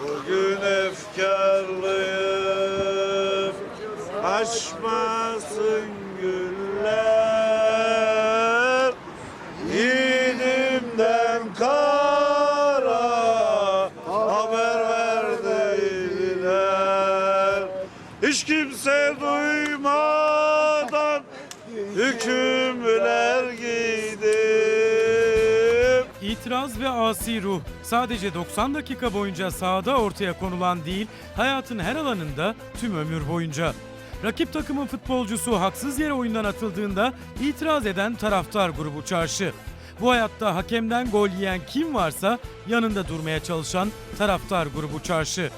Bugün efkarlıyım Açmasın güller. Yiğidimden kara Haber verdiler Hiç kimse duymadan Hükümler İtiraz ve asi ruh sadece 90 dakika boyunca sahada ortaya konulan değil, hayatın her alanında tüm ömür boyunca. Rakip takımın futbolcusu haksız yere oyundan atıldığında itiraz eden taraftar grubu çarşı. Bu hayatta hakemden gol yiyen kim varsa yanında durmaya çalışan taraftar grubu çarşı.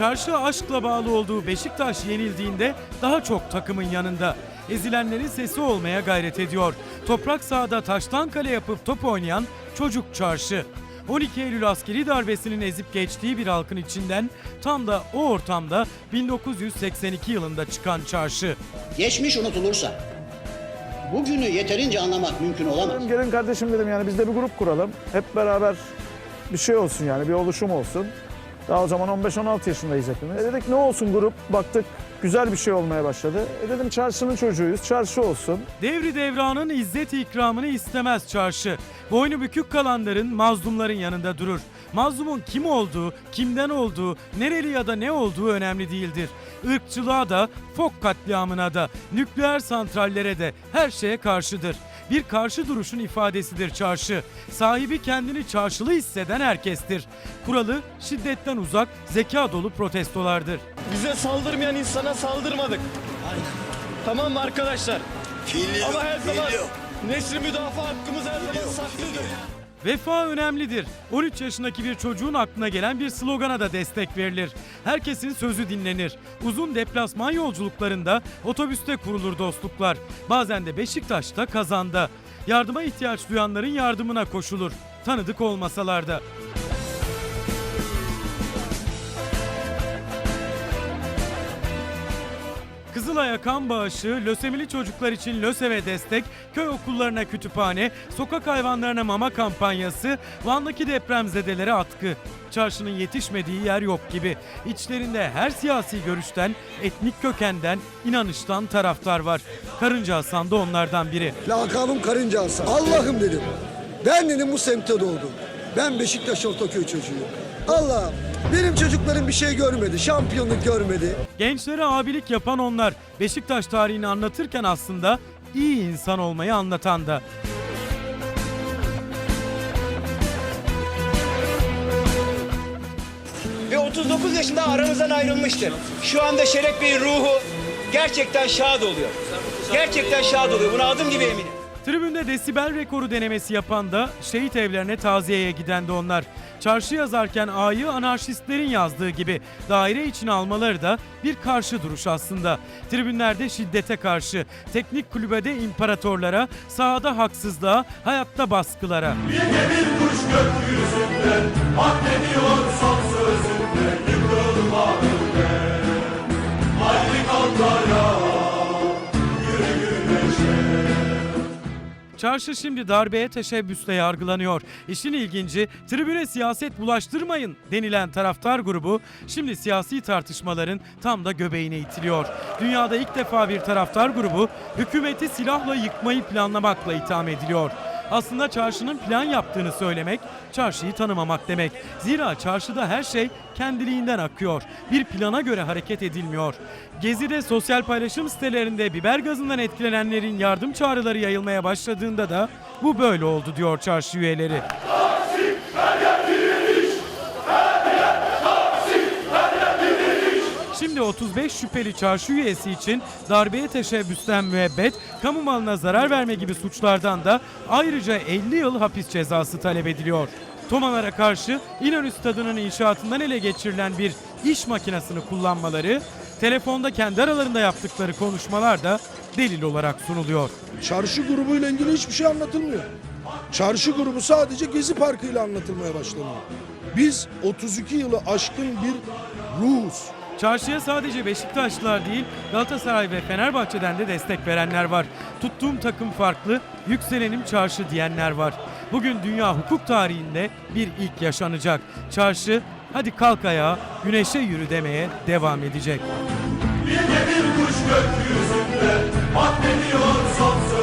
Çarşı aşkla bağlı olduğu Beşiktaş yenildiğinde daha çok takımın yanında. Ezilenlerin sesi olmaya gayret ediyor. Toprak sahada taştan kale yapıp top oynayan çocuk çarşı. 12 Eylül askeri darbesinin ezip geçtiği bir halkın içinden tam da o ortamda 1982 yılında çıkan çarşı. Geçmiş unutulursa bugünü yeterince anlamak mümkün olamaz. Gelin kardeşim dedim yani biz de bir grup kuralım. Hep beraber bir şey olsun yani bir oluşum olsun. Daha o zaman 15-16 yaşındayız hepimiz. E dedik ne olsun grup baktık güzel bir şey olmaya başladı. E dedim çarşının çocuğuyuz çarşı olsun. Devri devranın izzet ikramını istemez çarşı. Boynu bükük kalanların, mazlumların yanında durur. Mazlumun kim olduğu, kimden olduğu, nereli ya da ne olduğu önemli değildir. Irkçılığa da, fok katliamına da, nükleer santrallere de her şeye karşıdır. Bir karşı duruşun ifadesidir çarşı. Sahibi kendini çarşılı hisseden herkestir. Kuralı şiddetten uzak, zeka dolu protestolardır. Bize saldırmayan insana saldırmadık. Tamam mı arkadaşlar? Ama her zaman nesli müdafaa hakkımız her zaman saklıdır. Vefa önemlidir. 13 yaşındaki bir çocuğun aklına gelen bir slogana da destek verilir. Herkesin sözü dinlenir. Uzun deplasman yolculuklarında otobüste kurulur dostluklar. Bazen de Beşiktaş'ta kazanda. Yardıma ihtiyaç duyanların yardımına koşulur. Tanıdık olmasalar da. Kızılay'a kan bağışı, lösemili çocuklar için LÖSEV'e destek, köy okullarına kütüphane, sokak hayvanlarına mama kampanyası, Van'daki depremzedelere atkı. Çarşının yetişmediği yer yok gibi. İçlerinde her siyasi görüşten, etnik kökenden, inanıştan taraftar var. Karınca Hasan da onlardan biri. Lakabım Karınca Hasan. Allah'ım dedim. Ben dedim bu semtte doğdum. Ben Beşiktaş Ortaköy çocuğuyum. Allah'ım benim çocuklarım bir şey görmedi. Şampiyonluk görmedi. Gençlere abilik yapan onlar. Beşiktaş tarihini anlatırken aslında iyi insan olmayı anlatan da. ve 39 yaşında aramızdan ayrılmıştır. Şu anda Şeref Bey'in ruhu gerçekten şad oluyor. Gerçekten şad oluyor. Buna adım gibi eminim. Tribünde desibel rekoru denemesi yapan da şehit evlerine taziyeye giden de onlar. Çarşı yazarken A'yı anarşistlerin yazdığı gibi daire içine almaları da bir karşı duruş aslında. Tribünlerde şiddete karşı, teknik kulübede imparatorlara, sahada haksızlığa, hayatta baskılara. Çarşı şimdi darbeye teşebbüsle yargılanıyor. İşin ilginci tribüne siyaset bulaştırmayın denilen taraftar grubu şimdi siyasi tartışmaların tam da göbeğine itiliyor. Dünyada ilk defa bir taraftar grubu hükümeti silahla yıkmayı planlamakla itham ediliyor. Aslında çarşının plan yaptığını söylemek, çarşıyı tanımamak demek. Zira çarşıda her şey kendiliğinden akıyor. Bir plana göre hareket edilmiyor. Gezi'de sosyal paylaşım sitelerinde biber gazından etkilenenlerin yardım çağrıları yayılmaya başladığında da bu böyle oldu diyor çarşı üyeleri. Şimdi 35 şüpheli çarşı üyesi için darbeye teşebbüsten müebbet, kamu malına zarar verme gibi suçlardan da ayrıca 50 yıl hapis cezası talep ediliyor. Tomalara karşı İnönü Stadı'nın inşaatından ele geçirilen bir iş makinesini kullanmaları, telefonda kendi aralarında yaptıkları konuşmalar da delil olarak sunuluyor. Çarşı grubuyla ilgili hiçbir şey anlatılmıyor. Çarşı grubu sadece Gezi Parkı ile anlatılmaya başlanıyor. Biz 32 yılı aşkın bir ruhuz. Çarşıya sadece Beşiktaşlılar değil Galatasaray ve Fenerbahçe'den de destek verenler var. Tuttuğum takım farklı, yükselenim çarşı diyenler var. Bugün dünya hukuk tarihinde bir ilk yaşanacak. Çarşı hadi kalk ayağa güneşe yürü demeye devam edecek. Bir kuş gökyüzünde Bak ne diyor son